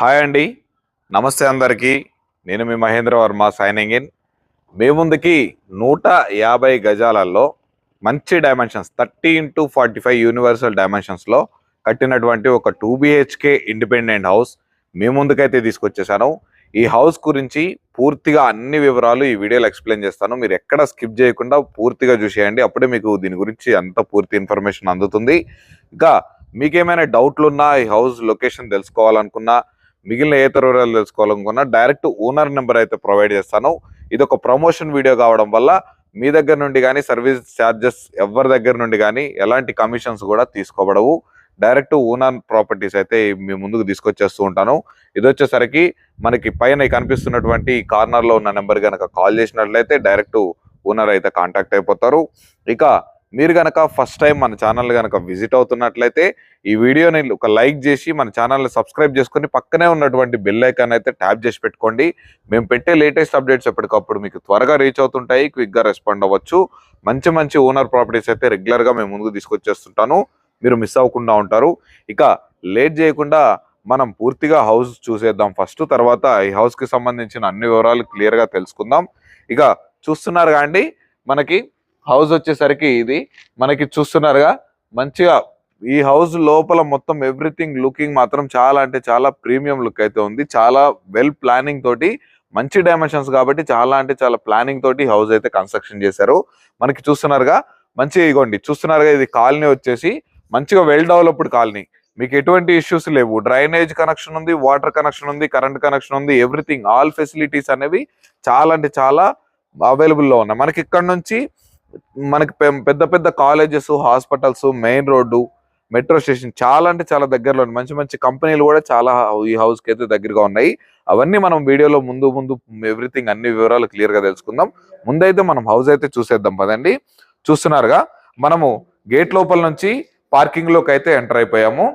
Hi అండి. నమస్తే అందరికీ. నేను మీ మహేంద్ర వర్మ సైనింగ్ ఇన్. మీ ముందుకి నూట యాభై గజాలలో మంచి dimensions thirty into forty five universal డైమెన్షన్స్లో కట్టినటువంటి ఒక టూ బిహెచ్కే ఇండిపెండెంట్ హౌస్ మీ ముందుకైతే తీసుకొచ్చేసాను. ఈ హౌస్ గురించి పూర్తిగా అన్ని వివరాలు ఈ వీడియోలో ఎక్స్ప్లెయిన్ చేస్తాను. మీరు ఎక్కడ స్కిప్ చేయకుండా పూర్తిగా చూసేయండి. అప్పుడే మీకు దీని గురించి అంత పూర్తి ఇన్ఫర్మేషన్ అందుతుంది. ఇంకా మీకేమైనా డౌట్లు ఉన్నా ఈ హౌస్ లొకేషన్ తెలుసుకోవాలనుకున్నా మిగిలిన ఏ వివరాలు తెలుసుకోవాలనుకున్నా డైరెక్ట్ ఓనర్ నెంబర్ అయితే ప్రొవైడ్ చేస్తాను. ఇది ఒక ప్రమోషన్ వీడియో కావడం వల్ల మీ దగ్గర నుండి కానీ సర్వీస్ ఛార్జెస్ ఎవరి దగ్గర నుండి కానీ ఎలాంటి కమిషన్స్ కూడా తీసుకోబడవు. డైరెక్ట్ ఓనర్ ప్రాపర్టీస్ అయితే మీ ముందుకు తీసుకొచ్చేస్తూ ఉంటాను. ఇది వచ్చేసరికి మనకి పైన కనిపిస్తున్నటువంటి కార్నర్లో ఉన్న నెంబర్ కనుక కాల్ చేసినట్లయితే డైరెక్ట్ ఓనర్ అయితే కాంటాక్ట్ అయిపోతారు. ఇక మీరు కనుక ఫస్ట్ టైం మన ఛానల్ కనుక విజిట్ అవుతున్నట్లయితే ఈ వీడియోని ఒక లైక్ చేసి మన ఛానల్ని సబ్స్క్రైబ్ చేసుకొని పక్కనే ఉన్నటువంటి బెల్ ఐకాన్ అయితే ట్యాప్ చేసి పెట్టుకోండి. మేము పెట్టే లేటెస్ట్ అప్డేట్స్ ఎప్పటికప్పుడు మీకు త్వరగా రీచ్ అవుతుంటాయి క్విక్గా రెస్పాండ్ అవ్వచ్చు. మంచి మంచి ఓనర్ ప్రాపర్టీస్ అయితే రెగ్యులర్గా మేము ముందుకు తీసుకొచ్చేస్తుంటాను. మీరు మిస్ అవ్వకుండా ఉంటారు. ఇక లేట్ చేయకుండా మనం పూర్తిగా హౌస్ చూసేద్దాం. ఫస్ట్ తర్వాత ఈ హౌస్కి సంబంధించిన అన్ని వివరాలు క్లియర్గా తెలుసుకుందాం. ఇక చూస్తున్నారు కాండి మనకి హౌస్ వచ్చేసరికి ఇది మనకి చూస్తున్నారుగా. మంచిగా ఈ హౌస్ లోపల మొత్తం ఎవ్రీథింగ్ లుకింగ్ మాత్రం చాలా అంటే చాలా ప్రీమియం లుక్ అయితే ఉంది. చాలా వెల్ ప్లానింగ్ తోటి మంచి డైమెన్షన్స్ కాబట్టి చాలా అంటే చాలా ప్లానింగ్ తోటి హౌస్ అయితే కన్స్ట్రక్షన్ చేశారు. మనకి చూస్తున్నారుగా మంచిగా ఇగోండి. చూస్తున్నారుగా ఇది కాలనీ వచ్చేసి మంచిగా వెల్ డెవలప్డ్ కాలనీ. మీకు ఎటువంటి ఇష్యూస్ లేవు. డ్రైనేజ్ కనెక్షన్ ఉంది వాటర్ కనెక్షన్ ఉంది కరెంట్ కనెక్షన్ ఉంది ఎవ్రీథింగ్ ఆల్ ఫెసిలిటీస్ అనేవి చాలా అంటే చాలా అవైలబుల్లో ఉన్నాయి. మనకి ఇక్కడ నుంచి మనకి పెద్ద పెద్ద colleges hospitals main road metro station చాలా అంటే చాలా దగ్గరలో ఉన్నాయి. మంచి మంచి కంపెనీలు కూడా చాలా ఈ హౌస్కి అయితే దగ్గరగా ఉన్నాయి. అవన్నీ మనం వీడియోలో ముందు ముందు ఎవ్రీథింగ్ అన్ని వివరాలు క్లియర్గా తెలుసుకుందాం. ముందైతే మనం హౌస్ అయితే చూసేద్దాం పదండి. చూస్తున్నారుగా మనము గేట్ లోపల నుంచి పార్కింగ్లోకి అయితే ఎంటర్ అయిపోయాము.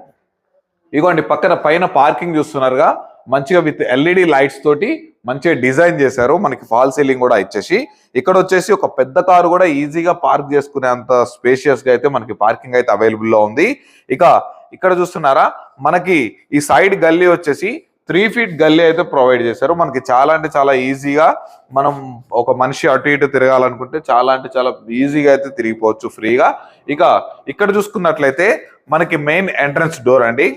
ఇగోండి పక్కన పైన పార్కింగ్ చూస్తున్నారుగా మంచిగా విత్ ఎల్ఈడి లైట్స్ తోటి మంచిగా డిజైన్ చేశారు. మనకి ఫాల్ సీలింగ్ కూడా ఇచ్చేసి ఇక్కడ వచ్చేసి ఒక పెద్ద కారు కూడా ఈజీగా పార్క్ చేసుకునే అంత స్పేషియస్గా అయితే మనకి పార్కింగ్ అయితే అవైలబుల్లో ఉంది. ఇక ఇక్కడ చూస్తున్నారా మనకి ఈ సైడ్ గల్లీ వచ్చేసి త్రీ ఫీట్ గల్లీ అయితే ప్రొవైడ్ చేశారు. మనకి చాలా అంటే చాలా ఈజీగా మనం ఒక మనిషి అటు ఇటు తిరగాలనుకుంటే చాలా అంటే చాలా ఈజీగా అయితే తిరిగిపోవచ్చు ఫ్రీగా. ఇక ఇక్కడ చూసుకున్నట్లయితే మనకి మెయిన్ ఎంట్రన్స్ డోర్ అండి.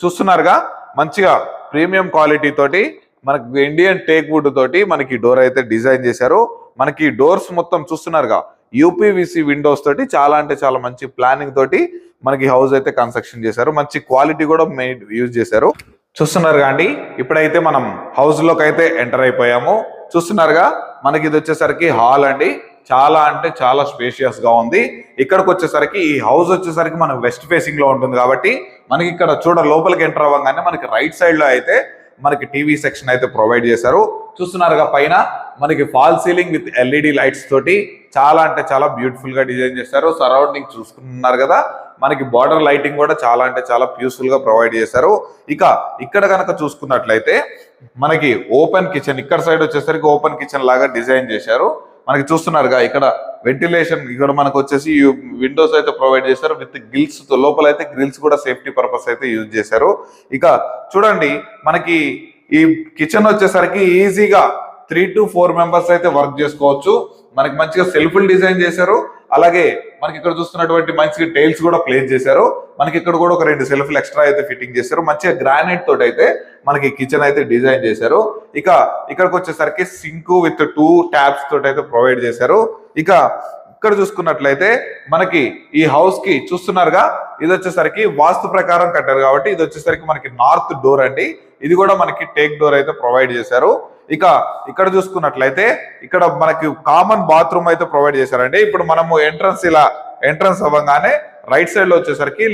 చూస్తున్నారుగా మంచిగా ప్రీమియం క్వాలిటీ తోటి మనకి ఇండియన్ టేక్ వుడ్ తోటి మనకి డోర్ అయితే డిజైన్ చేశారు. మనకి డోర్స్ మొత్తం చూస్తున్నారుగా. యూపీవీసీ విండోస్ తోటి చాలా అంటే చాలా మంచి ప్లానింగ్ తోటి మనకి హౌస్ అయితే కన్స్ట్రక్షన్ చేశారు. మంచి క్వాలిటీ కూడా మెయిన్ యూజ్ చేశారు. చూస్తున్నారు అండి. ఇప్పుడైతే మనం హౌస్లోకి అయితే ఎంటర్ అయిపోయాము. చూస్తున్నారుగా. మనకి ఇది వచ్చేసరికి హాల్ అండి. చాలా అంటే చాలా స్పేషియస్గా ఉంది. ఇక్కడికి వచ్చేసరికి ఈ హౌస్ వచ్చేసరికి మనకు వెస్ట్ ఫేసింగ్లో ఉంటుంది కాబట్టి మనకి ఇక్కడ చూడ లోపలికి ఎంటర్ అవ్వగానే మనకి రైట్ సైడ్లో అయితే మనకి టీవీ సెక్షన్ అయితే ప్రొవైడ్ చేశారు. చూస్తున్నారుగా పైన మనకి fall ceiling with LED lights తోటి చాలా అంటే చాలా బ్యూటిఫుల్గా డిజైన్ చేశారు. సరౌండింగ్ చూసుకున్నారు కదా మనకి బార్డర్ లైటింగ్ కూడా చాలా అంటే చాలా ప్యూస్ఫుల్గా ప్రొవైడ్ చేశారు. ఇక ఇక్కడ కనుక చూసుకున్నట్లయితే మనకి ఓపెన్ కిచెన్ ఇక్కడ సైడ్ వచ్చేసరికి ఓపెన్ కిచెన్ లాగా డిజైన్ చేశారు. మనకి చూస్తున్నారుగా ఇక్కడ వెంటిలేషన్ ఇక్కడ మనకు వచ్చేసి విండోస్ అయితే ప్రొవైడ్ చేశారు. విత్ గిల్స్ లోపల అయితే గ్రిల్స్ కూడా సేఫ్టీ పర్పస్ అయితే యూజ్ చేశారు. ఇక చూడండి మనకి ఈ కిచెన్ వచ్చేసరికి ఈజీగా త్రీ టు ఫోర్ మెంబర్స్ అయితే వర్క్ చేసుకోవచ్చు. మనకి మంచిగా సెల్ఫుల్ డిజైన్ చేశారు. అలాగే మనకి ఇక్కడ చూస్తున్నటువంటి మంచిగా టైల్స్ కూడా ప్లేస్ చేశారు. మనకి ఇక్కడ కూడా ఒక రెండు సెల్ఫ్లు ఎక్స్ట్రా అయితే ఫిట్టింగ్ చేశారు. మంచిగా గ్రానైట్ తోటి అయితే మనకి కిచెన్ అయితే డిజైన్ చేశారు. ఇక ఇక్కడికి వచ్చేసరికి సింక్ విత్ టూ ట్యాబ్స్ తోటి అయితే ప్రొవైడ్ చేశారు. ఇక ఇక్కడ చూసుకున్నట్లయితే మనకి ఈ హౌస్కి చూస్తున్నారుగా ఇది వచ్చేసరికి వాస్తు ప్రకారం కట్టారు కాబట్టి ఇది వచ్చేసరికి మనకి నార్త్ డోర్ అండి. ఇది కూడా మనకి టేక్ డోర్ అయితే ప్రొవైడ్ చేశారు. ఇక ఇక్కడ చూసుకున్నట్లయితే ఇక్కడ మనకి కామన్ బాత్రూమ్ అయితే ప్రొవైడ్ చేశారండి. ఇప్పుడు మనము ఎంట్రన్స్ ఇలా ఎంట్రన్స్ అవ్వగానే రైట్ సైడ్లో వచ్చేసరికి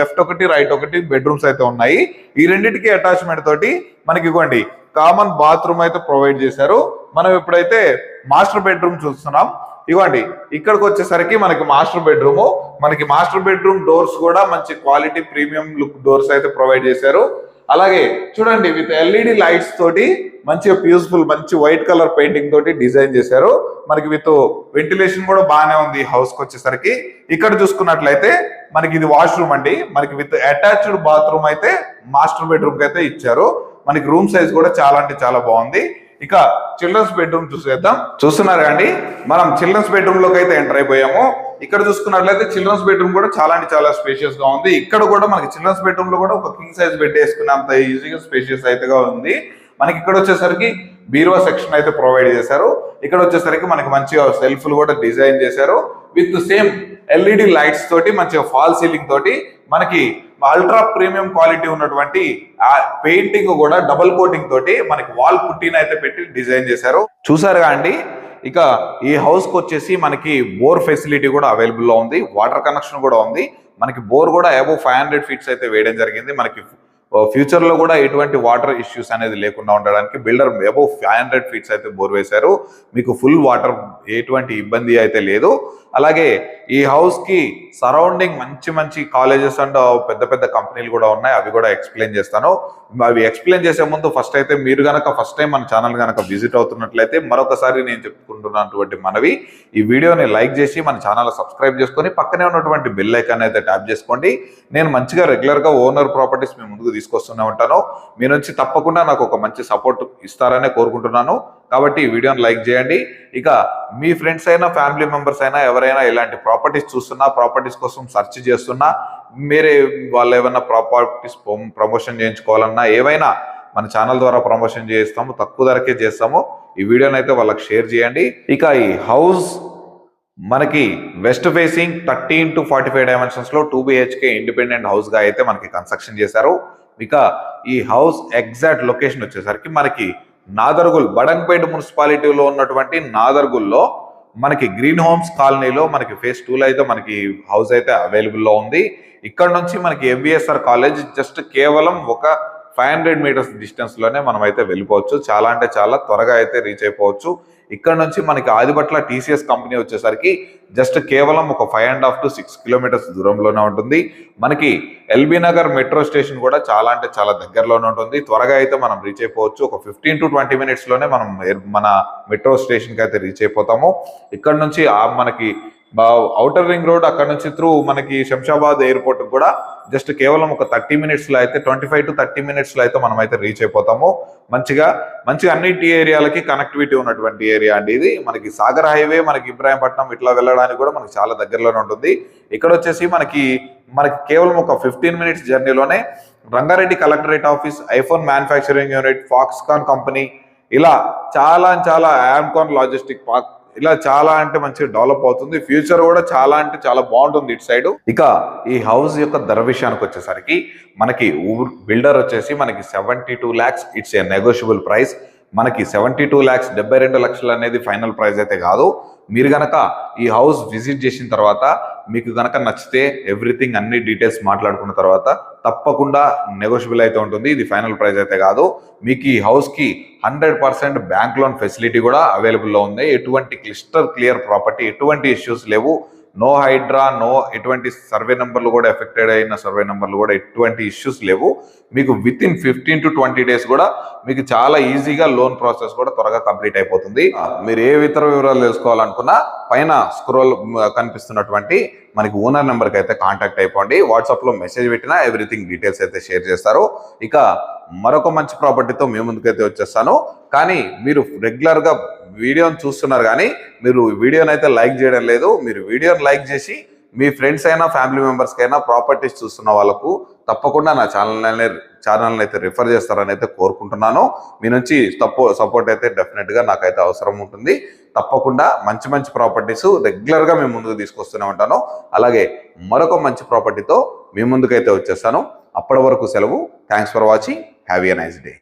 లెఫ్ట్ ఒకటి రైట్ ఒకటి బెడ్రూమ్స్ అయితే ఉన్నాయి. ఈ రెండింటికి అటాచ్మెంట్ తోటి మనకి ఇవ్వండి కామన్ బాత్రూమ్ అయితే ప్రొవైడ్ చేశారు. మనం ఇప్పుడైతే మాస్టర్ బెడ్రూమ్ చూస్తున్నాం ఇవ్వండి ఇక్కడికి వచ్చేసరికి మనకి మాస్టర్ బెడ్రూమ్ మనకి మాస్టర్ బెడ్రూమ్ డోర్స్ కూడా మంచి క్వాలిటీ ప్రీమియం లుక్ డోర్స్ అయితే ప్రొవైడ్ చేశారు. అలాగే చూడండి విత్ ఎల్ఈడి లైట్స్ తోటి మంచిగా ప్యూస్ఫుల్ మంచి వైట్ కలర్ పెయింటింగ్ తోటి డిజైన్ చేశారు. మనకి విత్ వెంటిలేషన్ కూడా బాగానే ఉంది హౌస్కి వచ్చేసరికి. ఇక్కడ చూసుకున్నట్లయితే మనకి ఇది వాష్రూమ్ అండి. మనకి విత్ అటాచ్డ్ బాత్రూమ్ అయితే మాస్టర్ బెడ్రూమ్కి అయితే ఇచ్చారు. మనకి రూమ్ సైజ్ కూడా చాలా అంటే చాలా బాగుంది. ఇక చిల్డ్రన్స్ బెడ్రూమ్ చూసేద్దాం. చూస్తున్నారు అండి మనం చిల్డ్రన్స్ బెడ్రూమ్లోకి అయితే ఎంటర్ అయిపోయాము. ఇక్కడ చూసుకున్నట్లయితే చిల్డ్రన్స్ బెడ్రూమ్ కూడా చాలా అంటే చాలా స్పేషియస్గా ఉంది. ఇక్కడ కూడా మనకి చిల్డ్రన్స్ బెడ్రూమ్లో కూడా ఒక కింగ్ సైజ్ బెడ్ వేసుకున్నంత ఈజీగా స్పేషియస్ అయితే ఉంది. మనకి ఇక్కడ వచ్చేసరికి బీరువా సెక్షన్ అయితే ప్రొవైడ్ చేశారు. ఇక్కడ వచ్చేసరికి మనకి మంచిగా సెల్ఫ్లు కూడా డిజైన్ చేశారు. విత్ సేమ్ ఎల్ఈడి లైట్స్ తోటి మంచిగా ఫాల్ సీలింగ్ తోటి మనకి అల్ట్రా ప్రీమియం క్వాలిటీ ఉన్నటువంటి ఆ పెయింటింగ్ కూడా డబుల్ కోటింగ్ తోటి మనకి వాల్ పుట్టిన అయితే పెట్టి డిజైన్ చేశారు. చూసారుగా అండి? ఇక ఈ హౌస్కి వచ్చేసి మనకి బోర్ ఫెసిలిటీ కూడా అవైలబుల్లో ఉంది. వాటర్ కనెక్షన్ కూడా ఉంది. మనకి బోర్ కూడా అబౌవ్ ఫైవ్ హండ్రెడ్ ఫీట్స్ అయితే వేయడం జరిగింది. మనకి ఫ్యూచర్లో కూడా ఎటువంటి వాటర్ ఇష్యూస్ అనేది లేకుండా ఉండడానికి builder above five hundred feets అయితే బోర్ వేశారు మీకు ఫుల్ వాటర్ ఎటువంటి ఇబ్బంది అయితే లేదు. అలాగే ఈ హౌస్కి సరౌండింగ్ మంచి మంచి కాలేజెస్ అండ్ పెద్ద పెద్ద కంపెనీలు కూడా ఉన్నాయి. అవి కూడా ఎక్స్ప్లెయిన్ చేస్తాను. అవి ఎక్స్ప్లెయిన్ చేసే ముందు ఫస్ట్ అయితే మీరు గనక ఫస్ట్ టైం మన ఛానల్ గనక విజిట్ అవుతున్నట్లయితే మరొకసారి నేను చెప్పుకుంటున్నటువంటి మనవి ఈ వీడియోని లైక్ చేసి మన ఛానల్ సబ్స్క్రైబ్ చేసుకొని పక్కనే ఉన్నటువంటి బెల్ ఐకాన్ అయితే ట్యాప్ చేసుకోండి. నేను మంచిగా రెగ్యులర్గా ఓనర్ ప్రాపర్టీస్ మీ ముందుకు తీసుకొస్తూనే ఉంటాను మీ నుంచి తప్పకుండా నాకు ఒక మంచి సపోర్ట్ ఇస్తారనే కోరుకుంటున్నాను. కాబట్టి ఈ వీడియోని లైక్ చేయండి. ఇక మీ ఫ్రెండ్స్ అయినా ఫ్యామిలీ మెంబర్స్ అయినా ఎవరైనా ఇలాంటి ప్రాపర్టీస్ చూస్తున్నా ప్రాపర్టీస్ కోసం సెర్చ్ చేస్తున్నా మీరే వాళ్ళు ఏమైనా ప్రాపర్టీస్ ప్రమోషన్ చేయించుకోవాలన్నా ఏవైనా మన ఛానల్ ద్వారా ప్రమోషన్ చేస్తాము తక్కువ ధరకే చేస్తాము. ఈ వీడియోని అయితే వాళ్ళకి షేర్ చేయండి. ఇక ఈ హౌస్ మనకి west facing thirteen to forty five డైమెన్షన్స్లో two BHK independent హౌస్గా అయితే మనకి కన్స్ట్రక్షన్ చేశారు. ఇక ఈ హౌస్ ఎగ్జాక్ట్ లొకేషన్ వచ్చేసరికి మనకి నాదర్గుల్ బడంపేట మున్సిపాలిటీలో ఉన్నటువంటి నాదర్గుల్లో మనకి గ్రీన్ హోమ్స్ కాలనీలో మనకి ఫేస్ టూలో అయితే మనకి హౌస్ అయితే అవైలబుల్లో ఉంది. ఇక్కడ నుంచి మనకి ఎంబీఎస్ఆర్ కాలేజ్ జస్ట్ కేవలం ఒక ఫైవ్ హండ్రెడ్ మీటర్స్ డిస్టెన్స్లోనే మనం అయితే వెళ్ళిపోవచ్చు. చాలా అంటే చాలా త్వరగా అయితే రీచ్ అయిపోవచ్చు. ఇక్కడ నుంచి మనకి ఆదిపట్ల టీసీఎస్ కంపెనీ వచ్చేసరికి జస్ట్ కేవలం ఒక five and half to six kilometres దూరంలోనే ఉంటుంది. మనకి ఎల్బీ నగర్ మెట్రో స్టేషన్ కూడా చాలా అంటే చాలా దగ్గరలోనే ఉంటుంది. త్వరగా అయితే మనం రీచ్ అయిపోవచ్చు. ఒక ఫిఫ్టీన్ టు ట్వంటీ మినిట్స్లోనే మనం మన మెట్రో స్టేషన్కి అయితే రీచ్ అయిపోతాము. ఇక్కడ నుంచి మనకి అవుటర్ రింగ్ రోడ్ అక్కడ నుంచి త్రూ మనకి శంషాబాద్ ఎయిర్పోర్ట్ కూడా జస్ట్ కేవలం ఒక థర్టీ మినిట్స్లో అయితే ట్వంటీ ఫైవ్ టు థర్టీ మినిట్స్లో అయితే మనం అయితే రీచ్ అయిపోతాము. మంచిగా మంచిగా అన్నిటి ఏరియాలకి కనెక్టివిటీ ఉన్నటువంటి ఏరియా అండి ఇది. మనకి సాగర్ హైవే మనకి ఇబ్రాహీంపట్నం ఇట్లా వెళ్ళడానికి కూడా మనకి చాలా దగ్గరలోనే ఉంటుంది. ఇక్కడ వచ్చేసి మనకి మనకి కేవలం ఒక fifteen minutes జర్నీలోనే Rangareddy collectorate office iPhone manufacturing unit Foxconn company ఇలా చాలా చాలా యామ్కాన్ లాజిస్టిక్ పార్క్ ఇలా చాలా అంటే మంచిగా డెవలప్ అవుతుంది. ఫ్యూచర్ కూడా చాలా అంటే చాలా బాగుంటుంది ఇటు సైడ్ ఇక ఈ హౌస్ యొక్క ధర విషయానికి వచ్చేసరికి మనకి బిల్డర్ వచ్చేసి మనకి seventy two lakhs it's a negotiable price మనకి సెవెంటీ టూ ల్యాక్స్ డెబ్బై రెండు లక్షలు అనేది ఫైనల్ ప్రైస్ అయితే కాదు. మీరు గనక ఈ హౌస్ విజిట్ చేసిన తర్వాత మీకు గనక నచ్చితే ఎవ్రీథింగ్ అన్ని డీటెయిల్స్ మాట్లాడుకున్న తర్వాత తప్పకుండా నెగోషియబుల్ అయితే ఉంటుంది. ఇది ఫైనల్ ప్రైస్ అయితే కాదు. మీకు ఈ హౌస్కి hundred percent bank loan facility కూడా అవైలబుల్లో ఉంది. ఎటువంటి క్లిస్టర్ క్లియర్ ప్రాపర్టీ ఎటువంటి ఇష్యూస్ లేవు. నో హైడ్రా నో ఎటువంటి సర్వే నెంబర్లు కూడా ఎఫెక్టెడ్ అయిన సర్వే నెంబర్లు కూడా ఎటువంటి ఇష్యూస్ లేవు. మీకు within fifteen to twenty days కూడా మీకు చాలా ఈజీగా లోన్ ప్రాసెస్ కూడా త్వరగా కంప్లీట్ అయిపోతుంది. మీరు ఏ ఇతర వివరాలు తెలుసుకోవాలనుకున్నా పైన స్క్రోల్ కనిపిస్తున్నటువంటి మనకి ఓనర్ నెంబర్కి అయితే కాంటాక్ట్ అయిపోండి. వాట్సాప్లో మెసేజ్ పెట్టినా ఎవ్రీథింగ్ డీటెయిల్స్ అయితే షేర్ చేస్తారు. ఇక మరొక మంచి ప్రాపర్టీతో మీ ముందుకైతే వచ్చేస్తాను. కానీ మీరు రెగ్యులర్గా వీడియోని చూస్తున్నారు కానీ మీరు వీడియోని అయితే లైక్ చేయడం లేదు. మీరు వీడియోని లైక్ చేసి మీ ఫ్రెండ్స్ అయినా ఫ్యామిలీ మెంబర్స్కి అయినా ప్రాపర్టీస్ చూస్తున్న వాళ్ళకు తప్పకుండా నా ఛానల్ ఛానల్ అయితే రిఫర్ చేస్తారని అయితే కోరుకుంటున్నాను. మీ నుంచి తప్పు సపోర్ట్ అయితే డెఫినెట్గా నాకైతే అవసరం ఉంటుంది. తప్పకుండా మంచి మంచి ప్రాపర్టీస్ రెగ్యులర్గా మేము ముందుకు తీసుకొస్తూనే ఉంటాను. అలాగే మరొక మంచి ప్రాపర్టీతో మీ ముందుకైతే వచ్చేస్తాను. అప్పటి వరకు సెలవు. Thanks for watching. Have a nice day.